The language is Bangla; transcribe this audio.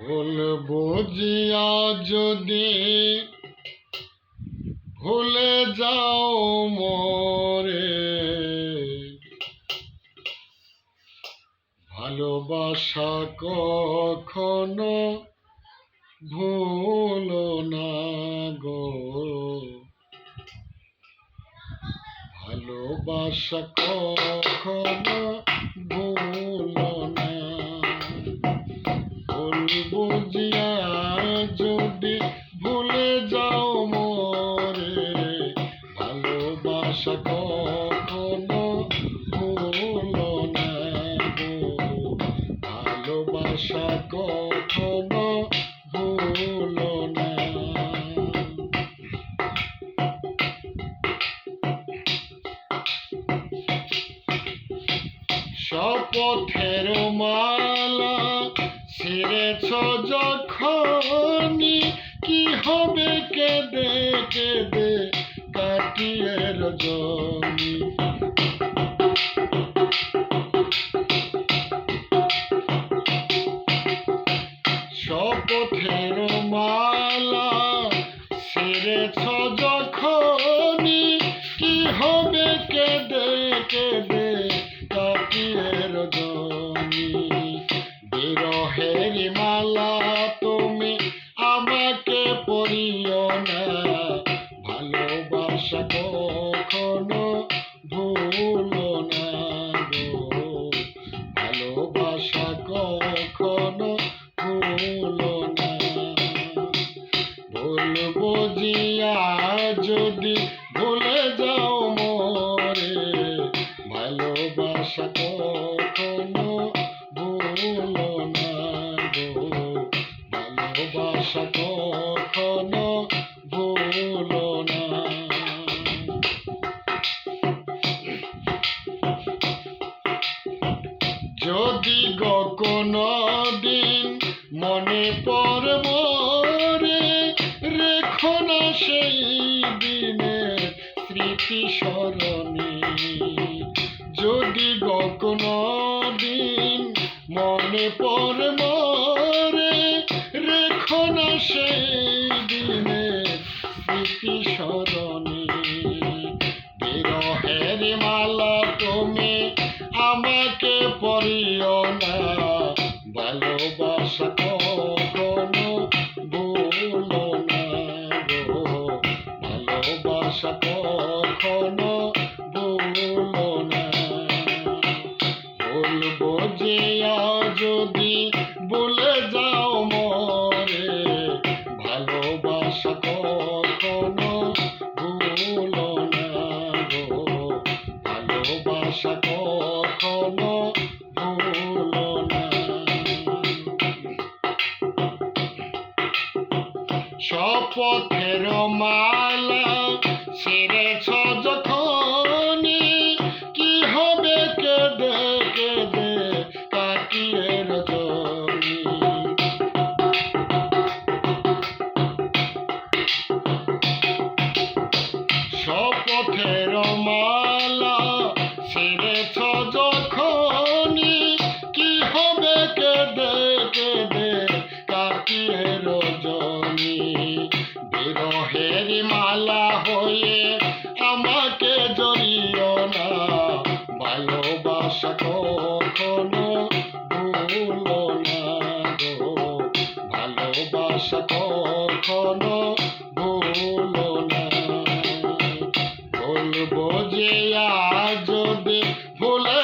ভুল বুঝিয়া যদি ভুলে যাও মরে ভালোবাসা কখনো ভুল না গো। ভালোবাসা কখনো ভালোবাসা কখনো ভুলো না। শপথের মালা ছিঁড়েছ যখনই কি হবে কাটিয়ে রজনী শপথের মালা সেরেছ যখনই কি হবে যদি ভুলে যাও মোরে ভালোবাসা কখনো ভুলো না গো। ভালোবাসা কখনো ভুলো না। যদি কোনো দিন মনে পর মরে, রেখো না সেই স্মৃতি স্মরণে। যদি কোনো দিন মনে পর মরে, রেখো না সেই দিনের স্মৃতি স্মরণে। বিরহের মালা তুমি আমাকে পরিও না, ভালোবাসা কখনো ভুলো না গো। ভালোবাসা বলে যাও মরে, ভালোবাসা কখনো ভুলো না গো। ভালোবাসা কখনো ভুলো না শপথের মালা ছেড়েছ যখনই কখনো ভুলো না গো। ভালোবাসা কখনো ভুলো না বলব যে আজ যদি ভুলে